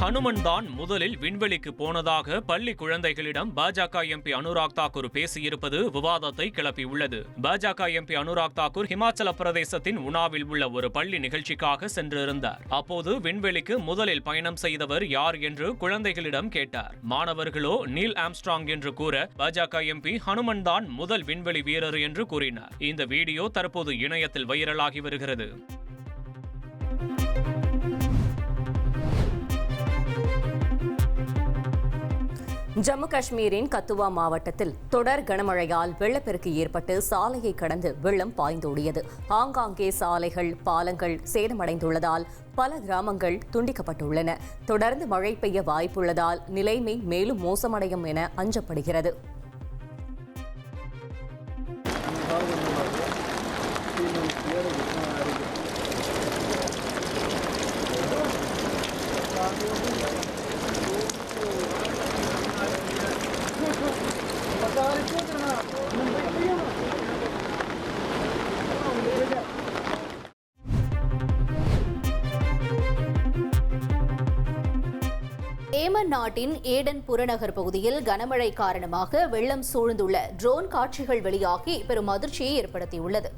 ஹனுமன் தான் முதலில் விண்வெளிக்கு போனதாக பள்ளி குழந்தைகளிடம் பாஜக எம்பி அனுராக் தாக்கூர் பேசியிருப்பது விவாதத்தை கிளப்பியுள்ளது. பாஜக எம்பி அனுராக் தாக்கூர் ஹிமாச்சல பிரதேசத்தின் உனாவில் உள்ள ஒரு பள்ளி நிகழ்ச்சிக்காக சென்றிருந்தார். அப்போது விண்வெளிக்கு முதலில் பயணம் செய்தவர் யார் என்று குழந்தைகளிடம் கேட்டார். மாணவர்களோ நீல் ஆம்ஸ்ட்ராங் என்று கூற பாஜக எம்பி ஹனுமன் தான் முதல் விண்வெளி வீரர் என்று கூறினார். இந்த வீடியோ தற்போது இணையத்தில் வைரலாகி வருகிறது. ஜம்மு காஷ்மீரின் கத்துவா மாவட்டத்தில் தொடர் கனமழையால் வெள்ளப்பெருக்கு ஏற்பட்டு சாலையை கடந்து வெள்ளம் பாய்ந்தோடியது. ஆங்காங்கே சாலைகள் பாலங்கள் சேதமடைந்துள்ளதால் பல கிராமங்கள் துண்டிக்கப்பட்டுள்ளன. தொடர்ந்து மழை பெய்ய வாய்ப்புள்ளதால் நிலைமை மேலும் மோசமடையும் என அஞ்சப்படுகிறது. ஏமன் நாட்டின் ஏடன் புறநகர் பகுதியில் கனமழை காரணமாக வெள்ளம் சூழ்ந்துள்ள ட்ரோன் காட்சிகள் வெளியாகி பெரும் அதிர்ச்சியை ஏற்படுத்தியுள்ளது.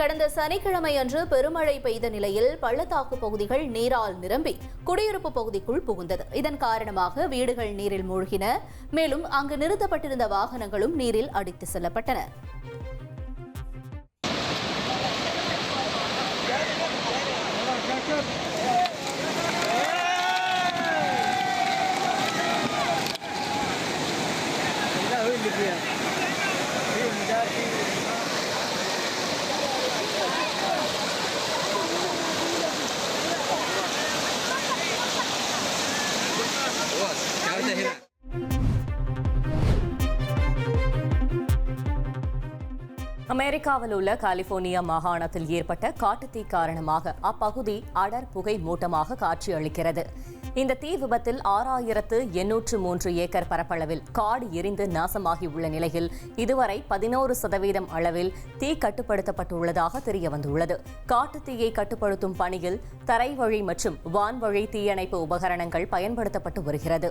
கடந்த சனிக்கிழமை அன்று பெருமழை பெய்த நிலையில் பள்ளத்தாக்கு பகுதிகள் நீரால் நிரம்பி குடியிருப்பு பகுதிக்குள் புகுந்தது. இதன் காரணமாக வீடுகள் நீரில் மூழ்கின. மேலும் அங்கு நிறுத்தப்பட்டிருந்த வாகனங்களும் நீரில் அடித்து செல்லப்பட்டன. அமெரிக்காவில் உள்ள கலிபோர்னியா மாகாணத்தில் ஏற்பட்ட காட்டுத்தீ காரணமாக அப்பகுதி அடர் புகை மூட்டமாக காட்சியளிக்கிறது இந்த தீ விபத்தில் ஆறாயிரத்து எண்ணூற்று மூன்று ஏக்கர் பரப்பளவில் காடு எரிந்து நாசமாகியுள்ள நிலையில் இதுவரை பதினோரு சதவீதம் அளவில் தீ கட்டுப்படுத்தப்பட்டுள்ளதாக தெரியவந்துள்ளது காட்டுத்தீயை கட்டுப்படுத்தும் பணியில் தரைவழி மற்றும் வான்வழி தீயணைப்பு உபகரணங்கள் பயன்படுத்தப்பட்டு வருகிறது.